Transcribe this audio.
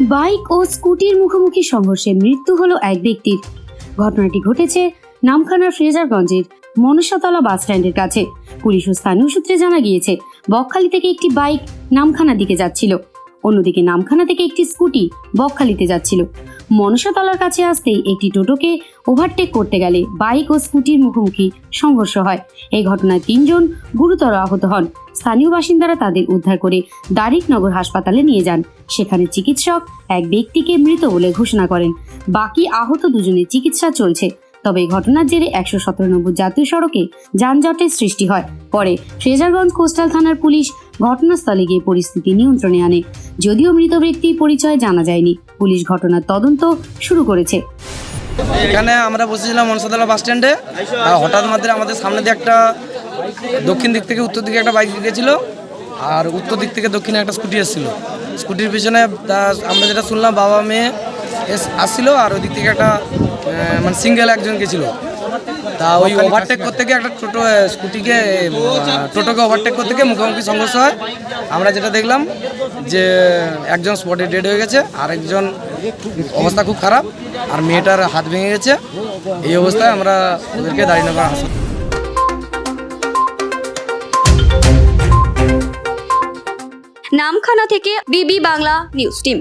Bike ও স্কুটির মুখোমুখি সংঘর্ষে মৃত্যু হলো এক ব্যক্তির। ঘটনাটি ঘটেছে নামখানার ফ্রেজারগঞ্জের মনসাতলা বাস স্ট্যান্ডের কাছে। পুলিশ ও স্থানীয় সূত্রে জানা গিয়েছে, বকখালি থেকে একটি বাইক নামখানা দিকে যাচ্ছিল। অন্যদিকে নামখানা থেকে একটি স্কুটি বকখালিতে যাচ্ছিল। মনসাতলার কাছে আসতেই একটি টোটোকে ওভারটেক করতে গেলে বাইক ও স্কুটির মুখোমুখি সংঘর্ষ হয়। এই ঘটনায় তিনজন গুরুতর আহত হন। স্থানীয় বাসিন্দারা তাদের উদ্ধার করে দারিকনগর হাসপাতালে নিয়ে যান। সেখানে চিকিৎসক এক ব্যক্তিকে মৃত বলে ঘোষণা করেন। বাকি আহত দুজনের চিকিৎসা চলছে। তবে ঘটনার জেরে একশো সতেরো নম্বর জাতীয় সড়কে যানজটের সৃষ্টি হয়। পরে ফ্রেজারগঞ্জ কোস্টাল থানার পুলিশ ঘটনাস্থলে গিয়ে পরিস্থিতি নিয়ন্ত্রণে আনে। যদিও মৃত ব্যক্তির পরিচয় জানা যায়নি। পুলিশ ঘটনার তদন্ত শুরু করেছে। এখানে আমরা বসেছিলাম মনসাতলা বাস স্ট্যান্ডে। আর হঠাৎ মাত্র আমাদের সামনে দিয়ে একটা দক্ষিণ দিক থেকে উত্তর দিকে একটা বাইক গেছিল আর উত্তর দিক থেকে দক্ষিণে একটা স্কুটি এসেছিল। স্কুটির পিছনে আমরা যেটা শুনলাম, বাবা, মেয়ে এস আসছিল। আর ওই দিক থেকে একটা মানে সিঙ্গেল একজন গেছিল তা ওই ওভারটেক করতে গিয়ে একটা টোটো স্কুটিকে টোটোকে ওভারটেক করতে গিয়ে মুখোমুখি সংঘর্ষ হয়। আমরা যেটা দেখলাম যে, একজন স্পটে ডেড হয়ে গেছে আর একজন অবস্থা খুব খারাপ, আর মেয়েটার হাত ভেঙে গেছে। এই অবস্থায় আমরা ওদেরকে দাঁড়িয়ে নেওয়া হাসপাতাল নামখানা থেকে বিবি বাংলা নিউজ টিম।